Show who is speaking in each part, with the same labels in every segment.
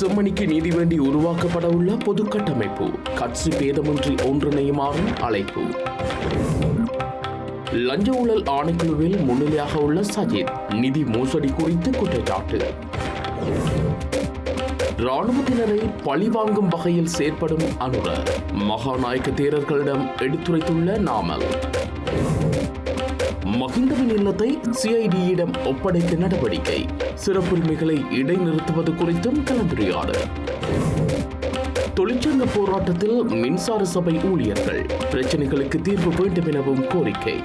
Speaker 1: செம்மணிக்கு நீதி வேண்டி உருவாக்கப்பட உள்ள பொது கட்டமைப்பு. கட்சி பேதமின்றி ஒன்றிணையுமாறும் அழைப்பு. லஞ்ச ஊழல் ஆணைக்குழுவில் முன்னிலையாக உள்ள சஜித் நிதி மோசடி குறித்து குற்றச்சாட்டு. ராணுவத்தினரை பழிவாங்கும் வகையில் செயற்படும் அனுர மகாநாயக்க தேரர்களிடம் எடுத்துரைத்துள்ள நாமல். மகிந்தவின் இல்லத்தை சிஐடியிடம் ஒப்படைக்க நடவடிக்கை. சிறப்புரிமைகளை இடைநிறுத்துவது குறித்தும் கலந்துரையாடல் தொழிற்சங்க போராட்டத்தில் மின்சார சபை ஊழியர்கள் பிரச்சனைகளுக்கு தீர்வு வேண்டும் எனவும் கோரிக்கை.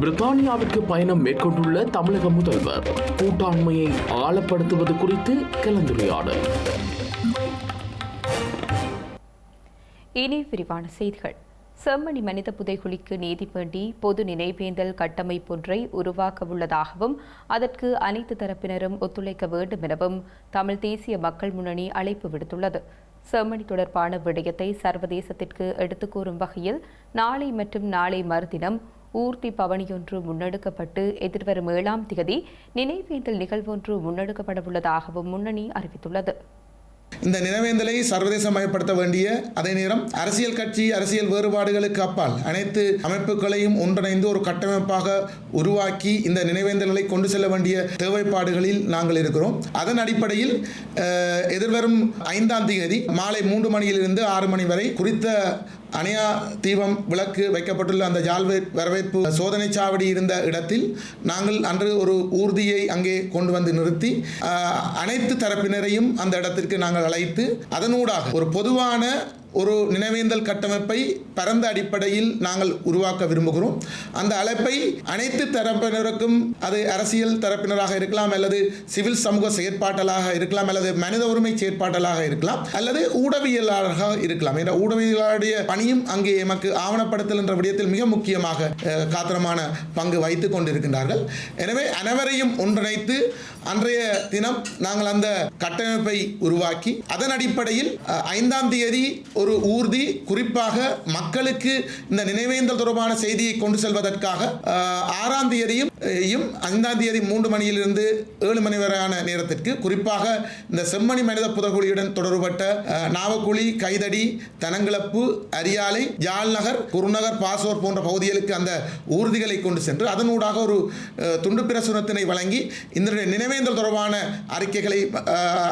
Speaker 1: பிரித்தானியாவிற்கு பயணம் மேற்கொண்டுள்ள தமிழக முதல்வர் கூட்டாண்மையை ஆழப்படுத்துவது குறித்து கலந்துரையாடல்
Speaker 2: இனி விரிவான செய்திகள். செம்மணி மனித புதைகுழிக்கு நீதி வேண்டி பொது நினைவேந்தல் கட்டமைப்பொன்றை உருவாக்க உள்ளதாகவும் அதற்கு அனைத்து தரப்பினரும் ஒத்துழைக்க வேண்டும் எனவும் தமிழ் தேசிய மக்கள் முன்னணி அழைப்பு விடுத்துள்ளது. செம்மணி தொடர்பான விடயத்தை சர்வதேசத்திற்கு எடுத்துக் கூறும் வகையில் நாளை மற்றும் நாளை மறுதினம் ஊர்தி பவனியொன்று முன்னெடுக்கப்பட்டு எதிர்வரும் ஏழாம் திகதி நினைவேந்தல் நிகழ்வொன்று முன்னெடுக்கப்படவுள்ளதாகவும் முன்னணி அறிவித்துள்ளது.
Speaker 3: இந்த நினைவேந்தலை சர்வதேசமயப்படுத்த வேண்டிய அதே நேரம் அரசியல் கட்சி அரசியல் வேறுபாடுகளுக்கு அப்பால் அனைத்து அமைப்புகளையும் ஒன்றிணைந்து ஒரு கட்டமைப்பாக உருவாக்கி இந்த நினைவேந்தல்களை கொண்டு செல்ல வேண்டிய தேவைப்பாடுகளில் நாங்கள் இருக்கிறோம். அதன் அடிப்படையில் எதிர்வரும் ஐந்தாம் தேதி மாலை மூன்று மணியிலிருந்து ஆறு மணி வரை குறித்த அணையா தீபம் விளக்கு வைக்கப்பட்டுள்ள அந்த ஜால்வே வரவேற்பு சோதனை சாவடி இருந்த இடத்தில் நாங்கள் அன்று ஒரு ஊர்தியை அங்கே கொண்டு வந்து நிறுத்தி அனைத்து தரப்பினரையும் அந்த இடத்திற்கு நாங்கள் அழைத்து அதனூடாக ஒரு பொதுவான ஒரு நினைவேந்தல் கட்டமைப்பை பரந்த அடிப்படையில் நாங்கள் உருவாக்க விரும்புகிறோம். அந்த அழைப்பை அனைத்து தரப்பினருக்கும் அது அரசியல் தரப்பினராக இருக்கலாம் அல்லது சிவில் சமூக செயற்பாட்டலாக இருக்கலாம் அல்லது மனித உரிமை செயற்பாட்டலாக இருக்கலாம் அல்லது ஊடகவியலாளராக இருக்கலாம். என்ற ஊடகவியலாளருடைய பணியும் அங்கே எமக்கு ஆவணப்படுத்தல் என்ற விடயத்தில் மிக முக்கியமாக காத்திரமான பங்கு வைத்துக் கொண்டிருக்கின்றார்கள். எனவே அனைவரையும் ஒன்றிணைத்து அன்றைய தினம் நாங்கள் அந்த கட்டமைப்பை உருவாக்கி அதன் அடிப்படையில் ஐந்தாம் தேதி ஒரு ஊர்தி குறிப்பாக மக்களுக்கு இந்த நினைவேந்தல் தொடர்பான செய்தியை கொண்டு செல்வதற்காக ஆறாம் தேதியும் யும் ஐந்தாம் தேதி மூன்று மணியிலிருந்து ஏழு மணி வரையான நேரத்திற்கு குறிப்பாக இந்த செம்மணி மனித புதகுழியுடன் தொடர்பட்ட நாவக்குழி கைதடி தனங்கிளப்பு அரியாலை ஜால்நகர் குருநகர் பாசோர் போன்ற பகுதிகளுக்கு அந்த ஊர்திகளை கொண்டு சென்று அதனூடாக ஒரு துண்டு பிரசுரத்தினை வழங்கி இந்த நினைவேந்தல் தொடர்பான அறிக்கைகளை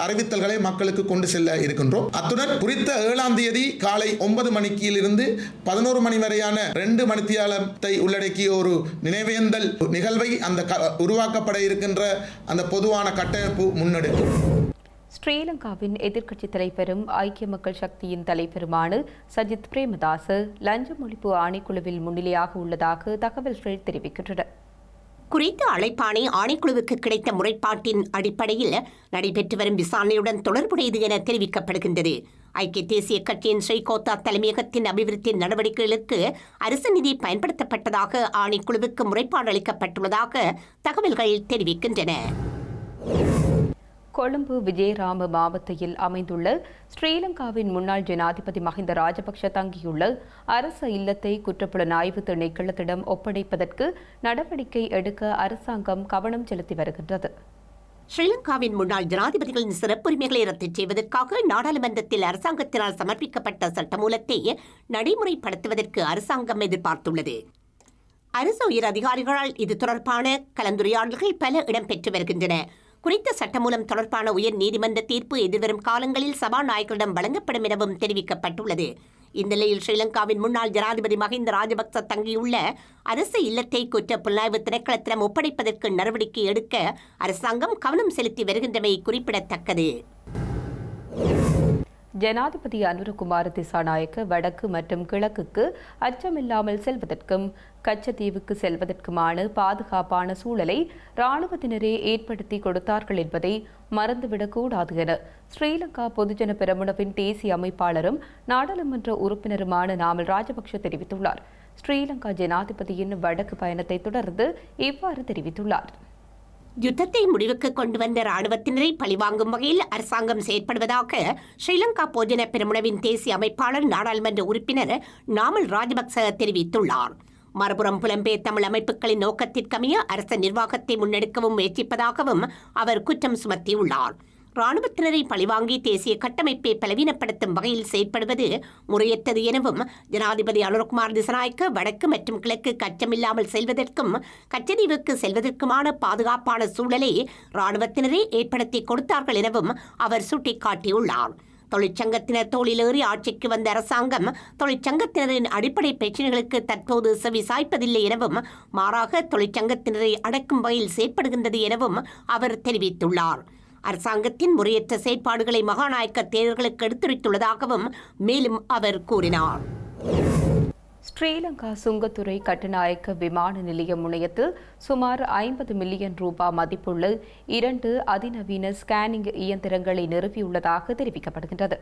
Speaker 3: அறிவித்தல்களை மக்களுக்கு கொண்டு செல்ல இருக்கின்றோம். அத்துடன் குறித்த ஏழாம் தேதி காலை ஒன்பது மணிக்கிலிருந்து பதினோரு மணி வரையான ரெண்டு மணித்தியாலத்தை உள்ளடக்கிய ஒரு நினைவேந்தல் நிகழ்வு அந்த க- உருவாக்கப்பட இருக்கின்ற அந்த பொதுவான கட்டமைப்பு முன்னெடுக்கும்
Speaker 2: ஸ்ரீலங்காவின் எதிர்க்கட்சி தலைவரும் ஐக்கிய மக்கள் சக்தியின் தலைவருமான சஜித் பிரேமதாச லஞ்ச ஒழிப்பு ஆணைக்குழுவில் முன்னிலையாக உள்ளதாக தகவல்கள் தெரிவிக்கின்றன.
Speaker 4: குறித்த அழைப்பாணை ஆணைக்குழுவுக்கு கிடைத்த முறைப்பாட்டின் அடிப்படையில் நடைபெற்று வரும் விசாரணையுடன் தொடர்புடையது என தெரிவிக்கப்படுகின்றது. ஐக்கிய தேசிய கட்சியின் ஸ்ரீகோத்தா தலைமையகத்தின் அபிவிருத்தி நடவடிக்கைகளுக்கு அரசு நிதி பயன்படுத்தப்பட்டதாக ஆணைக்குழுவுக்கு முறைப்பாடு அளிக்கப்பட்டுள்ளதாக தகவல்கள் தெரிவிக்கின்றன.
Speaker 2: கொழும்பு விஜயராம மாவட்டத்தில் அமைந்துள்ள ஸ்ரீலங்காவின் முன்னாள் ஜனாதிபதி மஹிந்த ராஜபக்ஷ தங்கியுள்ள அரச இல்லத்தை குற்றப்புலனாய்வு திணைக்களத்திடம் ஒப்படைப்பதற்கு நடவடிக்கை எடுக்க அரசாங்கம் கவனம் செலுத்தி வருகின்றது.
Speaker 4: ஸ்ரீலங்காவின் முன்னாள் ஜனாதிபதிகளின் சிறப்புரிமைகளை ரத்து செய்வதற்காக நாடாளுமன்றத்தில் அரசாங்கத்தினால் சமர்ப்பிக்கப்பட்ட சட்டமூலத்தை நடைமுறைப்படுத்துவதற்கு அரசாங்கம் எதிர்பார்த்துள்ளது. அரசு உயர் அதிகாரிகளால் இது தொடர்பான கலந்துரையாடல்கள் பல இடம்பெற்று வருகின்றன. குறித்த சட்டமூலம் தொடர்பான உயர் நீதிமன்ற தீர்ப்பு எதிர்வரும் காலங்களில் சபாநாயகரிடம் வழங்கப்படும் எனவும் தெரிவிக்கப்பட்டுள்ளது. இந்நிலையில் ஸ்ரீலங்காவின் முன்னாள் ஜனாதிபதி மஹிந்த ராஜபக்ச தங்கியுள்ள அரசு இல்லத்தை குற்ற புலனாய்வு திணைக்களத்திடம் ஒப்படைப்பதற்கு நடவடிக்கை எடுக்க அரசாங்கம் கவனம் செலுத்தி வருகின்றமை குறிப்பிடத்தக்கது.
Speaker 2: ஜனாதிபதி அனுரகுமார திசாநாயக்க வடக்கு மற்றும் கிழக்குக்கு அச்சமில்லாமல் செல்வதற்கும் கச்சத்தீவுக்கு செல்வதற்குமான பாதுகாப்பான சூழலை இராணுவத்தினரே ஏற்படுத்தி கொடுத்தார்கள் என்பதை மறந்துவிடக்கூடாது என ஸ்ரீலங்கா பொதுஜன பெரமுனவின் தேசிய அமைப்பாளரும் நாடாளுமன்ற உறுப்பினருமான நாமல் ராஜபக்ஷ தெரிவித்துள்ளார். ஸ்ரீலங்கா ஜனாதிபதியின் வடக்கு பயணத்தை தொடர்ந்து இவ்வாறு தெரிவித்துள்ளார்.
Speaker 4: யுத்தத்தை முடிவுக்கு கொண்டு வந்த ராணுவத்தினரை பழிவாங்கும் வகையில் அரசாங்கம் செயற்படுவதாக ஸ்ரீலங்கா போஜன பெருமுனவின் தேசிய அமைப்பாளர் நாடாளுமன்ற உறுப்பினர் நாமல் ராஜபக்ச தெரிவித்துள்ளார். மறுபுறம் புலம்பெயர் தமிழ் அமைப்புகளின் நோக்கத்திற்கமைய அரச நிர்வாகத்தை முன்னெடுக்கவும் முயற்சிப்பதாகவும் அவர் குற்றம் சுமத்தியுள்ளார். ராணுவத்தினரை பழிவாங்கி தேசிய கட்டமைப்பை பலவீனப்படுத்தும் வகையில் செயற்படுவது முறையற்றது எனவும் ஜனாதிபதி அனுர்குமார் திசநாயக்க வடக்கு மற்றும் கிழக்கு கச்சமில்லாமல் செல்வதற்கும் கச்சதீவுக்கு செல்வதற்குமான பாதுகாப்பான சூழலை ராணுவத்தினரே ஏற்படுத்தி கொடுத்தார்கள் எனவும் அவர் சுட்டிக்காட்டியுள்ளார். தொழிற்சங்கத்தினர் தோளிலேறி ஆட்சிக்கு வந்த அரசாங்கம் தொழிற்சங்கத்தினரின் அடிப்படை பிரச்சினைகளுக்கு தற்போது செவி சாய்ப்பதில்லை எனவும் மாறாக தொழிற்சங்கத்தினரை அடக்கும் வகையில் செயற்படுகின்றது எனவும் அவர் தெரிவித்துள்ளார். அரசாங்கத்தின் முறையற்ற செயற்பாடுகளை மகாநாயக்க தேர்தல்களுக்கு எடுத்துரைத்துள்ளதாகவும் மேலும் அவர் கூறினார்.
Speaker 2: ஸ்ரீலங்கா சுங்கத்துறை கட்டுநாயக்க விமான நிலைய முனையத்தில் சுமார் ஐம்பது மில்லியன் ரூபாய் மதிப்புள்ள இரண்டு அதிநவீன ஸ்கேனிங் இயந்திரங்களை நிறுவியுள்ளதாக தெரிவிக்கப்படுகின்றது.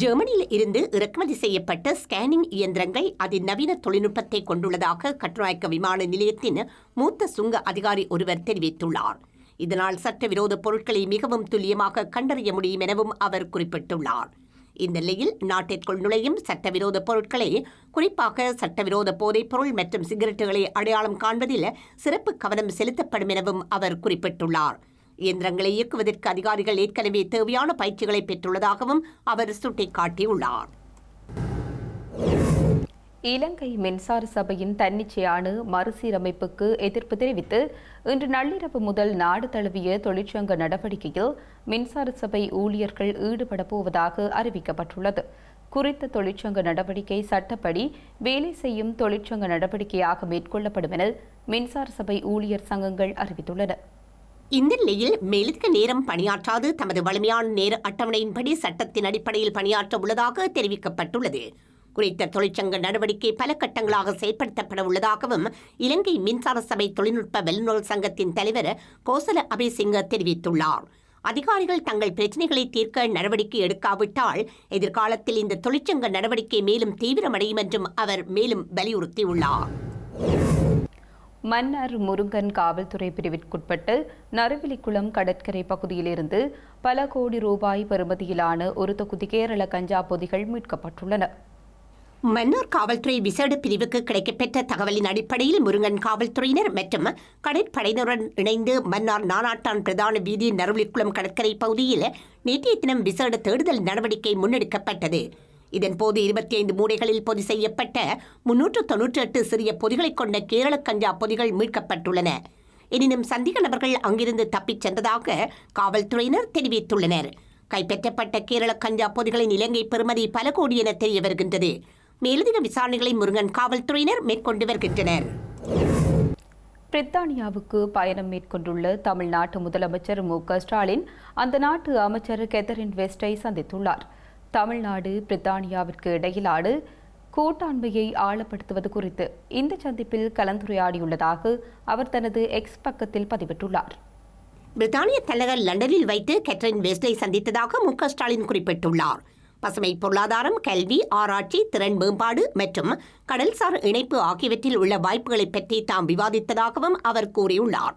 Speaker 4: ஜெர்மனியில் இருந்து இறக்குமதி செய்யப்பட்ட ஸ்கேனிங் இயந்திரங்கள் அதிநவீன தொழில்நுட்பத்தை கொண்டுள்ளதாக கட்டுநாயக்க விமான நிலையத்தின் மூத்த சுங்க அதிகாரி ஒருவர் தெரிவித்துள்ளார். இதனால் சட்டவிரோத பொருட்களை மிகவும் துல்லியமாக கண்டறிய முடியும் எனவும் அவர் குறிப்பிட்டுள்ளார். இந்நிலையில் நாட்டிற்குள் நுழையும் சட்டவிரோத பொருட்களை குறிப்பாக சட்டவிரோத போதைப் பொருள் மற்றும் சிகரெட்டுகளை அடையாளம் காண்பதில் சிறப்பு கவனம் செலுத்தப்படும் எனவும் அவர் குறிப்பிட்டுள்ளார். இயந்திரங்களை இயக்குவதற்கு அதிகாரிகள் ஏற்கனவே தேவையான பயிற்சிகளை பெற்றுள்ளதாகவும் அவர் சுட்டிக்காட்டியுள்ளார்.
Speaker 2: இலங்கை மின்சார சபையின் தன்னிச்சையான மறுசீரமைப்புக்கு எதிர்ப்பு தெரிவித்து இன்று நள்ளிரவு முதல் நாடு தழுவிய தொழிற்சங்க நடவடிக்கையில் மின்சார சபை ஊழியர்கள் ஈடுபட போவதாக அறிவிக்கப்பட்டுள்ளது. குறித்த தொழிற்சங்க நடவடிக்கை சட்டப்படி வேலை செய்யும் தொழிற்சங்க நடவடிக்கையாக மேற்கொள்ளப்படும் என மின்சார சபை ஊழியர் சங்கங்கள் அறிவித்துள்ளன.
Speaker 4: இந்த நிலையில் மேலதிக நேரம் பணியாற்றாது தமது வலிமையான நேர அட்டவணையின்படி சட்டத்தின் அடிப்படையில் பணியாற்ற உள்ளதாக தெரிவிக்கப்பட்டுள்ளது. குறித்த தொழிற்சங்க நடவடிக்கை பல கட்டங்களாக செயல்படுத்தப்பட உள்ளதாகவும் இலங்கை மின்சார சபை தொழில்நுட்ப வல்லுநர் சங்கத்தின் தலைவர் கோசல அபிசிங்க தெரிவித்துள்ளார். அதிகாரிகள் தங்கள் பிரச்சினைகளை தீர்க்க நடவடிக்கை எடுக்காவிட்டால் எதிர்காலத்தில் இந்த தொழிற்சங்க நடவடிக்கை மேலும் தீவிரமடையும் என்றும் அவர் மேலும் வலியுறுத்தியுள்ளார்.
Speaker 2: மன்னார் முருங்கன் காவல்துறை பிரிவிற்குட்பட்டு நறுவிலிக்குளம் கடற்கரை பகுதியிலிருந்து பல கோடி ரூபாய் பெறுமதியிலான ஒரு தொகுதி கேரள கஞ்சா பொதிகள் மீட்கப்பட்டுள்ளன.
Speaker 4: மன்னார் காவல்துறை விசேட பிரிவுக்கு கிடைக்கப்பெற்ற தகவலின் அடிப்படையில் முருங்கன் காவல்துறையினர் மற்றும் கடற்படையினருடன் இணைந்து மன்னார் நானாட்டான் பிரதான வீதி நறுவிலிக்குளம் கடற்கரை பகுதியில் நேற்றைய தினம் விசேட தேடுதல் நடவடிக்கை முன்னெடுக்கப்பட்டது. இதன்போது இருபத்தி ஐந்து மூடைகளில் பொதி செய்யப்பட்ட முன்னூற்று தொன்னூற்றி எட்டு சிறிய பொதிகளைக் கொண்ட கேரள கஞ்சா பொதிகள் மீட்கப்பட்டுள்ளன. எனினும் சந்தேக நபர்கள் அங்கிருந்து தப்பிச் சென்றதாக காவல்துறையினர் தெரிவித்துள்ளனர். கைப்பற்றப்பட்ட கேரள கஞ்சா பொதிகளின் இலங்கை பெறுமதி பல கோடி என தெரிய வருகின்றது. மேலதிக விசாரணைகளை முருகன் காவல்துறையினர் மேற்கொண்டு வருகின்றனர்.
Speaker 2: பிரித்தானியாவுக்கு பயணம் மேற்கொண்டுள்ள தமிழ்நாட்டு முதலமைச்சர் மு. ஸ்டாலின் அந்த நாட்டு அமைச்சர் கெதரின் வெஸ்டை சந்தித்துள்ளார். தமிழ்நாடு பிரித்தானியாவிற்கு இடையிலான கூட்டாண்மையை ஆழப்படுத்துவது குறித்து இந்த சந்திப்பில் கலந்துரையாடியுள்ளதாக அவர் தனது எக்ஸ் பக்கத்தில் பதிவிட்டுள்ளார்.
Speaker 4: பிரித்தானிய தலைநகர் லண்டனில் வைத்து கெத்ரின் வெஸ்டை சந்தித்ததாக மு. ஸ்டாலின் குறிப்பிட்டுள்ளார். பசுமை பொருளாதாரம் கல்வி ஆராய்ச்சி திறன் மேம்பாடு மற்றும் கடல்சார் இணைப்பு ஆகியவற்றில் உள்ள வாய்ப்புகளை பற்றி தாம் விவாதித்ததாகவும் அவர் கூறியுள்ளார்.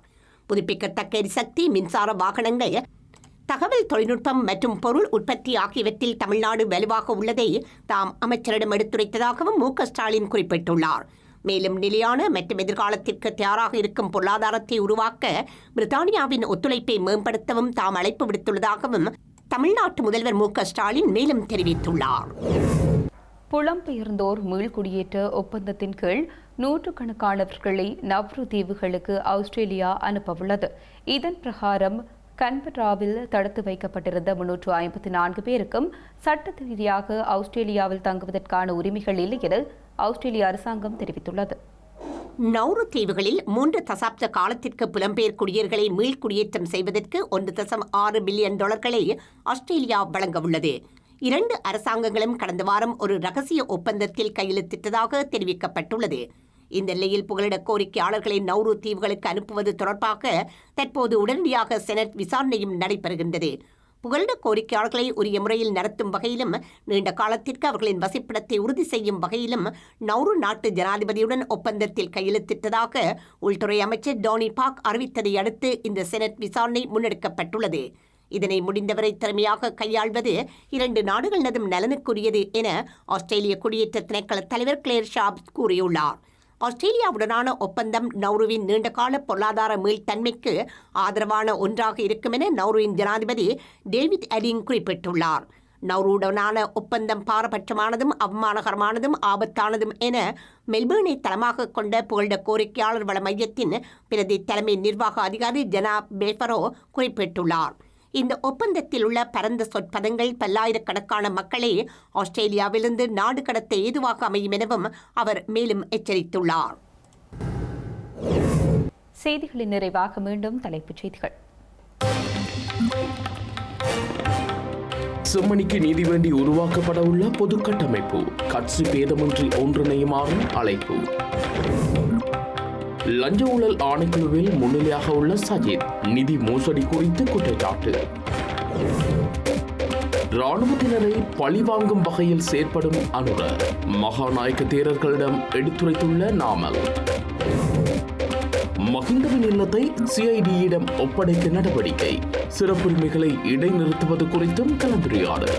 Speaker 4: புதுப்பிக்கத்தக்க எரிசக்தி மின்சார வாகனங்கள் தகவல் தொழில்நுட்பம் மற்றும் பொருள் உற்பத்தி ஆகியவற்றில் தமிழ்நாடு வலுவாக உள்ளதை தாம் அமைச்சரிடம் எடுத்துரைத்ததாகவும் மு. ஸ்டாலின் குறிப்பிட்டுள்ளார். மேலும் நிலையான மற்றும் எதிர்காலத்திற்கு தயாராக இருக்கும் பொருளாதாரத்தை உருவாக்க பிரித்தானியாவின் ஒத்துழைப்பை மேம்படுத்தவும் தாம் அழைப்பு விடுத்துள்ளதாகவும் தமிழ்நாட்டு முதல்வர் மு க ஸ்டாலின் மேலும் தெரிவித்துள்ளார்.
Speaker 2: புலம்பெயர்ந்தோர் மீள்குடியேற்ற ஒப்பந்தத்தின் கீழ் நூற்றுக்கணக்கானவர்களை நவ்ரு தீவுகளுக்கு ஆஸ்திரேலியா அனுப்பவுள்ளது. இதன் பிரகாரம் கன்பராவில் தடுத்து வைக்கப்பட்டிருந்த முன்னூற்று ஐம்பத்தி நான்கு பேருக்கும் சட்ட ரீதியாக ஆஸ்திரேலியாவில் தங்குவதற்கான உரிமைகள் இல்லை என ஆஸ்திரேலிய அரசாங்கம் தெரிவித்துள்ளது.
Speaker 4: நௌரு தீவுகளில் மூன்று தசாப்த காலத்திற்கு புலம்பெயர் குடியர்களை மீள்குடியேற்றம் செய்வதற்கு ஒன்று தசம் ஆறு பில்லியன் டாலர்களை ஆஸ்திரேலியா வழங்க உள்ளது இரண்டு அரசாங்கங்களும் கடந்த வாரம் ஒரு ரகசிய ஒப்பந்தத்தில் கையெழுத்திட்டதாக தெரிவிக்கப்பட்டுள்ளது. இந்த நிலையில் புகலிட கோரிக்கையாளர்களை நௌரு தீவுகளுக்கு அனுப்புவது தொடர்பாக தற்போது உடனடியாக செனட் விசாரணையும் நடைபெறுகின்றது. புகழ்ந்த கோரிக்கையாளர்களை உரிய முறையில் நடத்தும் வகையிலும் நீண்ட காலத்திற்கு அவர்களின் வசிப்பிடத்தை உறுதி செய்யும் வகையிலும் நௌரு நாட்டு ஜனாதிபதியுடன் ஒப்பந்தத்தில் கையெழுத்திட்டதாக உள்துறை அமைச்சர் டோனி பாக் அறிவித்ததை அடுத்து இந்த செனட் விசாரணை முன்னெடுக்கப்பட்டுள்ளது. இதனை முடிந்தவரை திறமையாக கையாள்வது இரண்டு நாடுகளினதும் நலனுக்குரியது என ஆஸ்திரேலிய குடியேற்ற திணைக்கள தலைவர் கிளேர் ஷாப் கூறியுள்ளார். ஆஸ்திரேலியாவுடனான ஒப்பந்தம் நௌருவின் நீண்டகால பொருளாதார மீள்தன்மைக்கு ஆதரவான ஒன்றாக இருக்கும் என நௌருவின் ஜனாதிபதி டேவிட் அலிங் குறிப்பிட்டுள்ளார். நௌருடனான ஒப்பந்தம் பாரபட்சமானதும் அவமானகரமானதும் ஆபத்தானதும் என மெல்பேர்னை தளமாக கொண்ட புகழ்ந்த கோரிக்கையாளர் வள மையத்தின் பிரதி தலைமை நிர்வாக அதிகாரி ஜனா பேஃபரோ குறிப்பிட்டுள்ளார். இந்த ஒப்பந்தத்தில் உள்ள பரந்த சொற்பதங்கள் பல்லாயிரக்கணக்கான மக்களை ஆஸ்திரேலியாவிலிருந்து நாடு கடத்த ஏதுவாக அமையும் எனவும் அவர் மேலும் எச்சரித்துள்ளார்.
Speaker 2: செய்திகளின் நிறைவாக மீண்டும் தலைப்புச் செய்திகள்.
Speaker 1: செம்மணிக்கு நீதி வேண்டி உருவாக்கப்பட உள்ள பொது கட்டமைப்பு கட்சி பேதமின்றி ஒன்றிணையுமாறும் அழைப்பு. லஞ்ச ஊழல் ஆணைக்குழுவில் முன்னிலையாக உள்ள சஜித் நிதி மோசடி குறித்து குற்றச்சாட்டு. ராணுவத்தினரை பழிவாங்கும் வகையில் செயற்படும் அனுர மகாநாயக்க தேரர்களிடம் எடுத்துரைத்துள்ள நாமல். மகிந்தவின் இல்லத்தை சிஐடியிடம் ஒப்படைக்க நடவடிக்கை சிறப்புரிமைகளை இடைநிறுத்துவது குறித்தும் கலந்துரையாடல்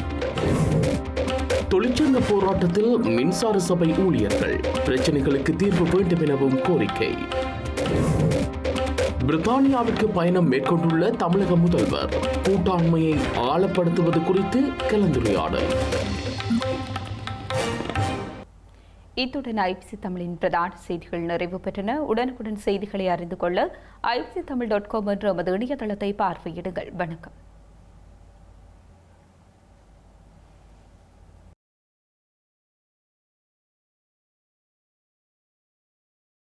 Speaker 1: தொழிற்சங்க போராட்டத்தில் மின்சார சபை ஊழியர்கள். பிரச்சனைகளுக்கு தீர்வு வேண்டும் எனவும் கோரிக்கை. பிரித்தானியாவிற்கு பயணம் மேற்கொண்டுள்ள தமிழக முதல்வர் கூட்டாண்மையை ஆழப்படுத்துவது குறித்து கலந்துரையாடல்.
Speaker 2: இத்துடன் ஐபிசி தமிழின் பிரதான செய்திகள் நிறைவு பெற்றன. உடனுக்குடன் செய்திகளை அறிந்து கொள்ள ஐபிசி தமிழ் டாட் காம் என்ற எமது இணையதளத்தை பார்வையிடுங்கள். வணக்கம்.